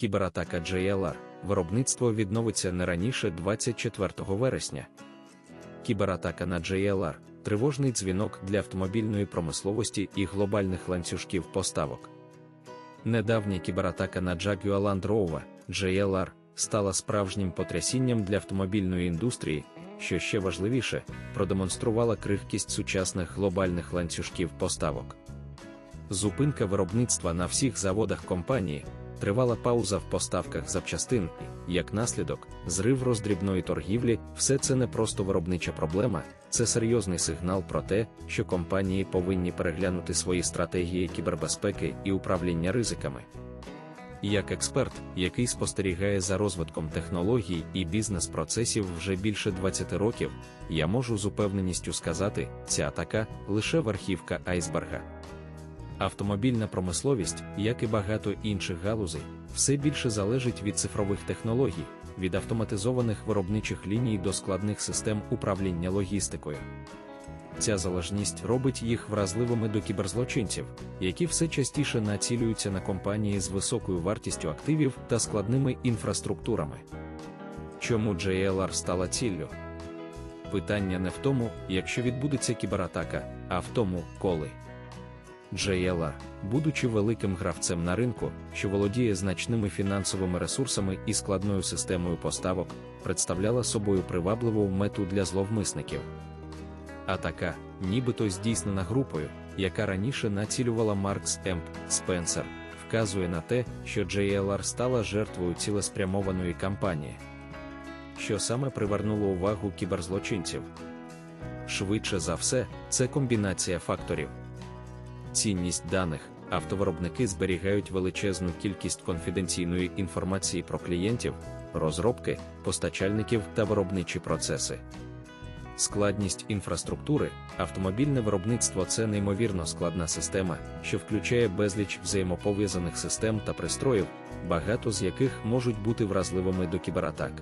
Кібератака JLR. Виробництво відновиться не раніше 24 вересня. Кібератака на JLR тривожний дзвінок для автомобільної промисловості і глобальних ланцюжків поставок. Недавня кібератака на Jaguar Land Rover JLR стала справжнім потрясінням для автомобільної індустрії, що ще важливіше, продемонструвала крихкість сучасних глобальних ланцюжків поставок. Зупинка виробництва на всіх заводах компанії, тривала пауза в поставках запчастин, як наслідок, зрив роздрібної торгівлі, все це не просто виробнича проблема, це серйозний сигнал про те, що компанії повинні переглянути свої стратегії кібербезпеки і управління ризиками. Як експерт, який спостерігає за розвитком технологій і бізнес-процесів вже більше 20 років, я можу з упевненістю сказати, ця атака лише верхівка айсберга. Автомобільна промисловість, як і багато інших галузей, все більше залежить від цифрових технологій, від автоматизованих виробничих ліній до складних систем управління логістикою. Ця залежність робить їх вразливими до кіберзлочинців, які все частіше націлюються на компанії з високою вартістю активів та складними інфраструктурами. Чому JLR стала ціллю? Питання не в тому, якщо відбудеться кібератака, а в тому, коли. JLR, будучи великим гравцем на ринку, що володіє значними фінансовими ресурсами і складною системою поставок, представляла собою привабливу мету для зловмисників. Атака, нібито здійснена групою, яка раніше націлювала Маркс Емп Спенсер, вказує на те, що JLR стала жертвою цілеспрямованої кампанії, що саме привернуло увагу кіберзлочинців. Швидше за все, це комбінація факторів. Цінність даних автовиробники зберігають величезну кількість конфіденційної інформації про клієнтів, розробки, постачальників та виробничі процеси. Складність інфраструктури, автомобільне виробництво це неймовірно складна система, що включає безліч взаємопов'язаних систем та пристроїв, багато з яких можуть бути вразливими до кібератак.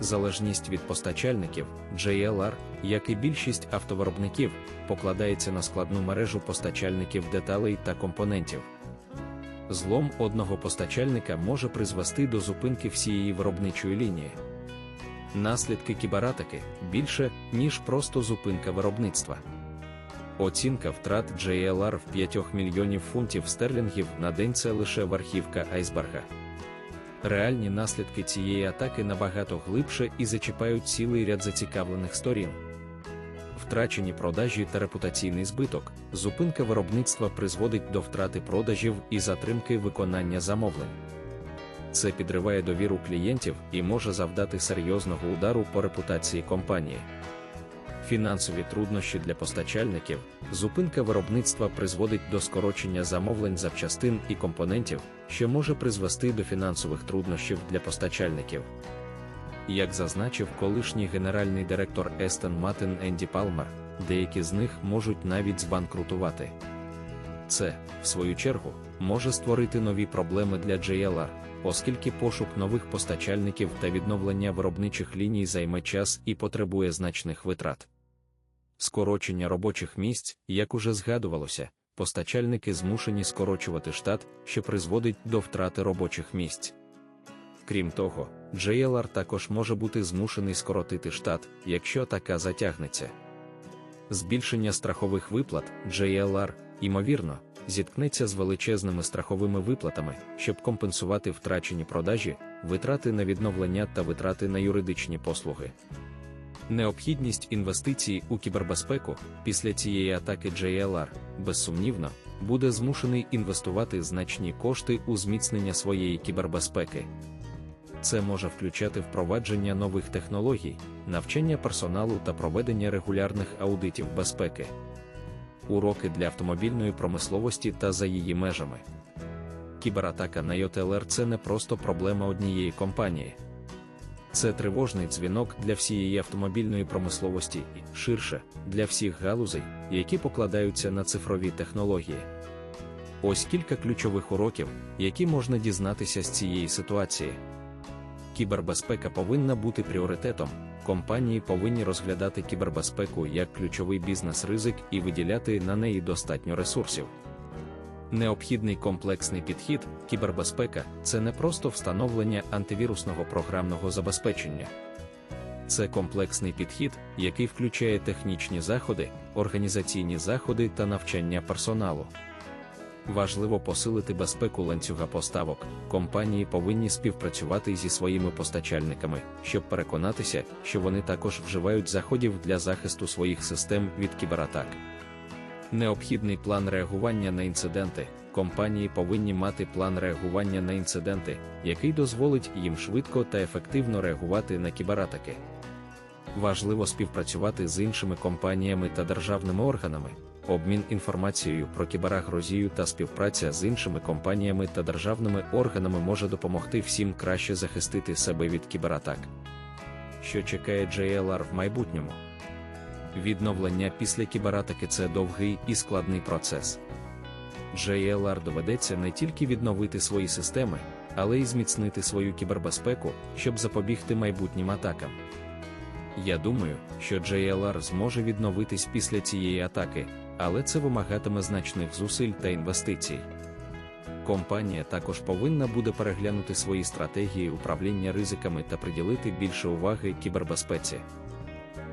Залежність від постачальників, JLR, як і більшість автовиробників, покладається на складну мережу постачальників деталей та компонентів. Злом одного постачальника може призвести до зупинки всієї виробничої лінії. Наслідки кібератаки більше, ніж просто зупинка виробництва. Оцінка втрат JLR в 5 мільйонів фунтів стерлінгів на день це лише верхівка айсберга. Реальні наслідки цієї атаки набагато глибше і зачіпають цілий ряд зацікавлених сторін. Втрачені продажі та репутаційний збиток, зупинка виробництва призводить до втрати продажів і затримки виконання замовлень. Це підриває довіру клієнтів і може завдати серйозного удару по репутації компанії. Фінансові труднощі для постачальників, зупинка виробництва призводить до скорочення замовлень запчастин і компонентів, що може призвести до фінансових труднощів для постачальників. Як зазначив колишній генеральний директор Естон Матен Енді Палмер, деякі з них можуть навіть збанкрутувати. Це, в свою чергу, може створити нові проблеми для JLR, оскільки пошук нових постачальників та відновлення виробничих ліній займе час і потребує значних витрат. Скорочення робочих місць, як уже згадувалося, постачальники змушені скорочувати штат, що призводить до втрати робочих місць. Крім того, JLR також може бути змушений скоротити штат, якщо така затягнеться. Збільшення страхових виплат JLR, ймовірно, зіткнеться з величезними страховими виплатами, щоб компенсувати втрачені продажі, витрати на відновлення та витрати на юридичні послуги. Необхідність інвестицій у кібербезпеку після цієї атаки JLR, безсумнівно, буде змушений інвестувати значні кошти у зміцнення своєї кібербезпеки. Це може включати впровадження нових технологій, навчання персоналу та проведення регулярних аудитів безпеки, уроки для автомобільної промисловості та за її межами. Кібератака на YOTLR – це не просто проблема однієї компанії. Це тривожний дзвінок для всієї автомобільної промисловості і, ширше, для всіх галузей, які покладаються на цифрові технології. Ось кілька ключових уроків, які можна дізнатися з цієї ситуації. Кібербезпека повинна бути пріоритетом. Компанії повинні розглядати кібербезпеку як ключовий бізнес-ризик і виділяти на неї достатньо ресурсів. Необхідний комплексний підхід, кібербезпека це не просто встановлення антивірусного програмного забезпечення. Це комплексний підхід, який включає технічні заходи, організаційні заходи та навчання персоналу. Важливо посилити безпеку ланцюга поставок. Компанії повинні співпрацювати зі своїми постачальниками, щоб переконатися, що вони також вживають заходів для захисту своїх систем від кібератак. Необхідний план реагування на інциденти. Компанії повинні мати план реагування на інциденти, який дозволить їм швидко та ефективно реагувати на кібератаки. Важливо співпрацювати з іншими компаніями та державними органами, обмін інформацією про кіберагрозію та співпраця з іншими компаніями та державними органами може допомогти всім краще захистити себе від кібератак. Що чекає JLR в майбутньому? Відновлення після кібератаки це довгий і складний процес. JLR доведеться не тільки відновити свої системи, але й зміцнити свою кібербезпеку, щоб запобігти майбутнім атакам. Я думаю, що JLR зможе відновитись після цієї атаки, але це вимагатиме значних зусиль та інвестицій. Компанія також повинна буде переглянути свої стратегії управління ризиками та приділити більше уваги кібербезпеці.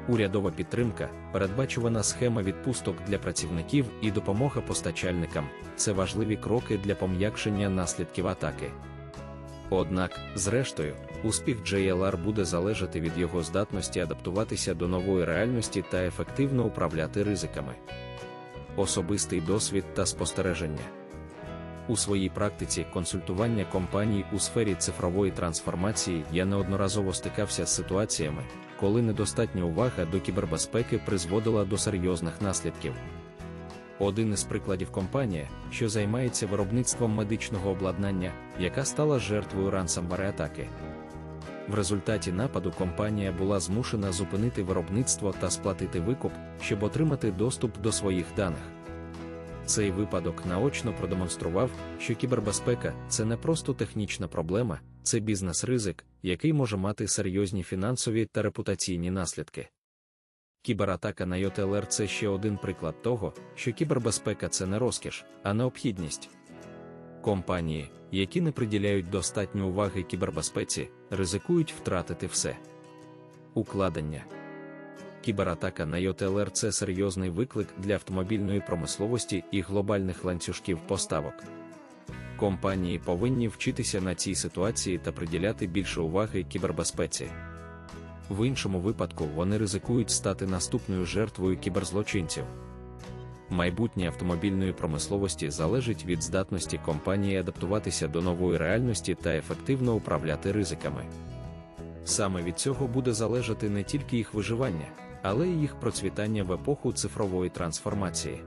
Урядова підтримка, передбачувана схема відпусток для працівників і допомога постачальникам це важливі кроки для пом'якшення наслідків атаки. Однак, зрештою, успіх JLR буде залежати від його здатності адаптуватися до нової реальності та ефективно управляти ризиками. Особистий досвід та спостереження. У своїй практиці консультування компаній у сфері цифрової трансформації я неодноразово стикався з ситуаціями, коли недостатня увага до кібербезпеки призводила до серйозних наслідків. Один із прикладів компанія, що займається виробництвом медичного обладнання, яка стала жертвою ransomware атаки. В результаті нападу компанія була змушена зупинити виробництво та сплатити викуп, щоб отримати доступ до своїх даних. Цей випадок наочно продемонстрував, що кібербезпека це не просто технічна проблема, це бізнес-ризик, який може мати серйозні фінансові та репутаційні наслідки. Кібератака на YOTLR – це ще один приклад того, що кібербезпека це не розкіш, а необхідність. Компанії, які не приділяють достатньо уваги кібербезпеці, ризикують втратити все. Укладення Кібератака на YOTLR – це серйозний виклик для автомобільної промисловості і глобальних ланцюжків поставок. Компанії повинні вчитися на цій ситуації та приділяти більше уваги кібербезпеці. В іншому випадку вони ризикують стати наступною жертвою кіберзлочинців. Майбутнє автомобільної промисловості залежить від здатності компанії адаптуватися до нової реальності та ефективно управляти ризиками. Саме від цього буде залежати не тільки їх виживання, але й їх процвітання в епоху цифрової трансформації.